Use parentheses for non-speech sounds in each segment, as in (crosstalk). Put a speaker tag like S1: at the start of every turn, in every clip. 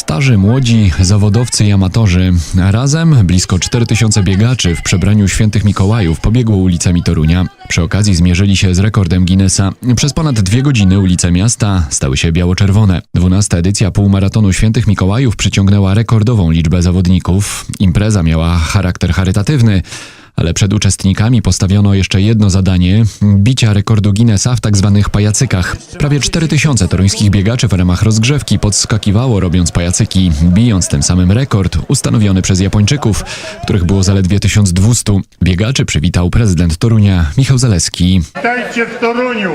S1: Starzy, młodzi, zawodowcy i amatorzy. Razem blisko 4000 biegaczy w przebraniu świętych Mikołajów pobiegło ulicami Torunia. Przy okazji zmierzyli się z rekordem Guinnessa. Przez ponad dwie godziny ulice miasta stały się biało-czerwone. 12 edycja półmaratonu świętych Mikołajów przyciągnęła rekordową liczbę zawodników. Impreza miała charakter charytatywny. Ale przed uczestnikami postawiono jeszcze jedno zadanie bicia rekordu Guinnessa w tak zwanych pajacykach. Prawie 4000 toruńskich biegaczy w ramach rozgrzewki podskakiwało robiąc pajacyki, bijąc tym samym rekord ustanowiony przez Japończyków, których było zaledwie 1200. Biegaczy przywitał prezydent Torunia Michał Zaleski.
S2: Witajcie w Toruniu,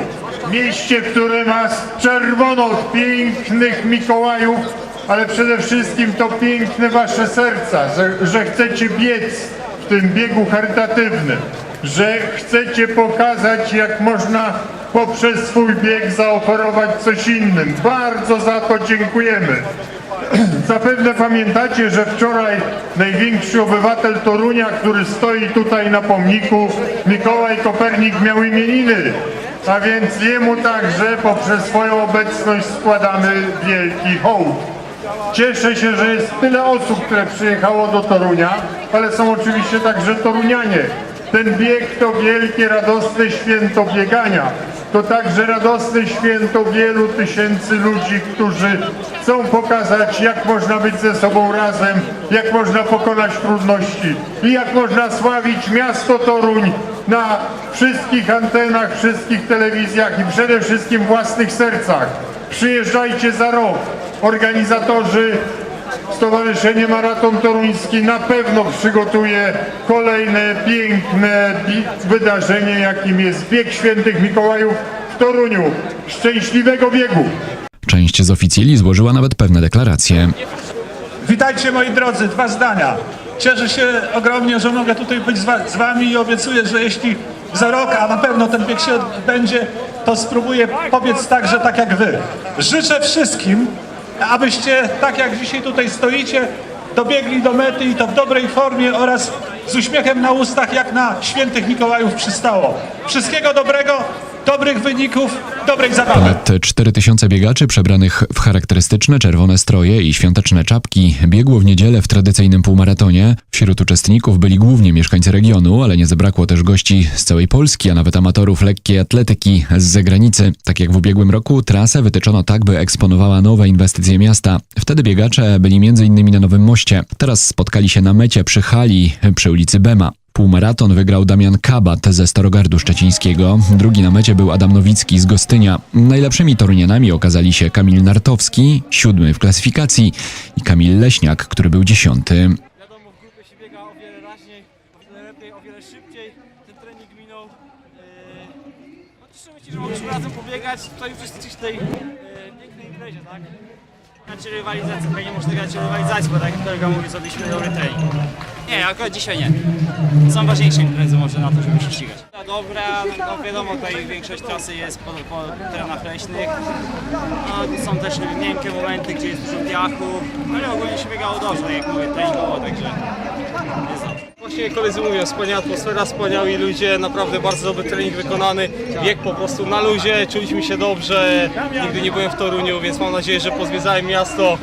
S2: mieście, które ma czerwono pięknych Mikołajów, ale przede wszystkim to piękne wasze serca, że, że chcecie biec w tym biegu charytatywnym, że chcecie pokazać, jak można poprzez swój bieg zaoferować coś innym. Bardzo za to dziękujemy. (clears throat) Zapewne pamiętacie, że wczoraj największy obywatel Torunia, który stoi tutaj na pomniku, Mikołaj Kopernik miał imieniny. A więc jemu także poprzez swoją obecność składamy wielki hołd. Cieszę się, że jest tyle osób, które przyjechało do Torunia, ale są oczywiście także Torunianie. Ten bieg to wielkie, radosne święto biegania. To także radosne święto wielu tysięcy ludzi, którzy chcą pokazać, jak można być ze sobą razem, jak można pokonać trudności i jak można sławić miasto Toruń na wszystkich antenach, wszystkich telewizjach i przede wszystkim własnych sercach. Przyjeżdżajcie za rok. Organizatorzy Stowarzyszenie Maraton Toruński na pewno przygotuje kolejne piękne wydarzenie, jakim jest Bieg Świętych Mikołajów w Toruniu. Szczęśliwego biegu!
S1: Część z oficjeli złożyła nawet pewne deklaracje.
S3: Witajcie moi drodzy, dwa zdania. Cieszę się ogromnie, że mogę tutaj być z, wa- z wami i obiecuję, że jeśli za rok, a na pewno ten bieg się odbędzie, to spróbuję pobiec także tak jak wy. Życzę wszystkim, abyście tak jak dzisiaj tutaj stoicie, dobiegli do mety i to w dobrej formie oraz z uśmiechem na ustach, jak na świętych Mikołajów przystało. Wszystkiego dobrego, dobrych wyników, dobrej zabawy.
S1: Ponad 4000 biegaczy przebranych w charakterystyczne czerwone stroje i świąteczne czapki biegło w niedzielę w tradycyjnym półmaratonie. Wśród uczestników byli głównie mieszkańcy regionu, ale nie zabrakło też gości z całej Polski, a nawet amatorów lekkiej atletyki z zagranicy. Tak jak w ubiegłym roku, trasę wytyczono tak, by eksponowała nowe inwestycje miasta. Wtedy biegacze byli m.in. na Nowym Moście. Teraz spotkali się na mecie przy hali przy ulicy Bema. Półmaraton wygrał Damian Kabat ze Starogardu Szczecińskiego. Drugi na mecie był Adam Nowicki z Gostynia. Najlepszymi torunianami okazali się Kamil Nartowski, siódmy w klasyfikacji i Kamil Leśniak, który był dziesiąty.
S4: Wiadomo, w grupie się biega o wiele raźniej, o wiele lepiej, o wiele szybciej. Ten trening minął. Yy, no cieszymy się, że mogliśmy razem pobiegać, tutaj uczestniczyć w tej yy, pięknej imprezie, tak? Znaczy rywalizacja, tutaj nie można grać rywalizacji, bo tak jak kolega mówi, zrobiliśmy dobry trening. Nie, akurat dzisiaj nie. Są ważniejsze imprezy może na to, żeby się ścigać. Dobra, no wiadomo, tutaj większość trasy jest po, po terenach leśnych. No, są też miękkie momenty, gdzie jest dużo piachu, ale ogólnie się biegało dobrze, jak mówię, treningowo, także jest dobrze.
S5: Właśnie koledzy mówią, wspaniała atmosfera, wspaniali ludzie, naprawdę bardzo dobry trening wykonany, bieg po prostu na luzie, czuliśmy się dobrze, nigdy nie byłem w Toruniu, więc mam nadzieję, że pozwiedzałem miasto.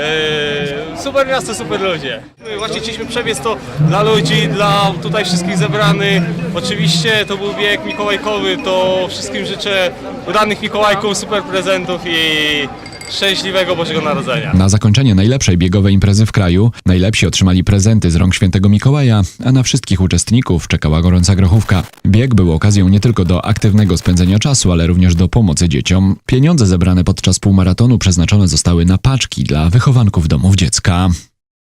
S5: Eee, super miasto, super ludzie. My właśnie chcieliśmy przebiec to dla ludzi, dla tutaj wszystkich zebranych. Oczywiście to był bieg mikołajkowy, to wszystkim życzę udanych Mikołajków, super prezentów i szczęśliwego Bożego Narodzenia.
S1: Na zakończenie najlepszej biegowej imprezy w kraju najlepsi otrzymali prezenty z rąk świętego Mikołaja, a na wszystkich uczestników czekała gorąca grochówka. Bieg był okazją nie tylko do aktywnego spędzenia czasu, ale również do pomocy dzieciom. Pieniądze zebrane podczas półmaratonu przeznaczone zostały na paczki dla wychowanków domów dziecka.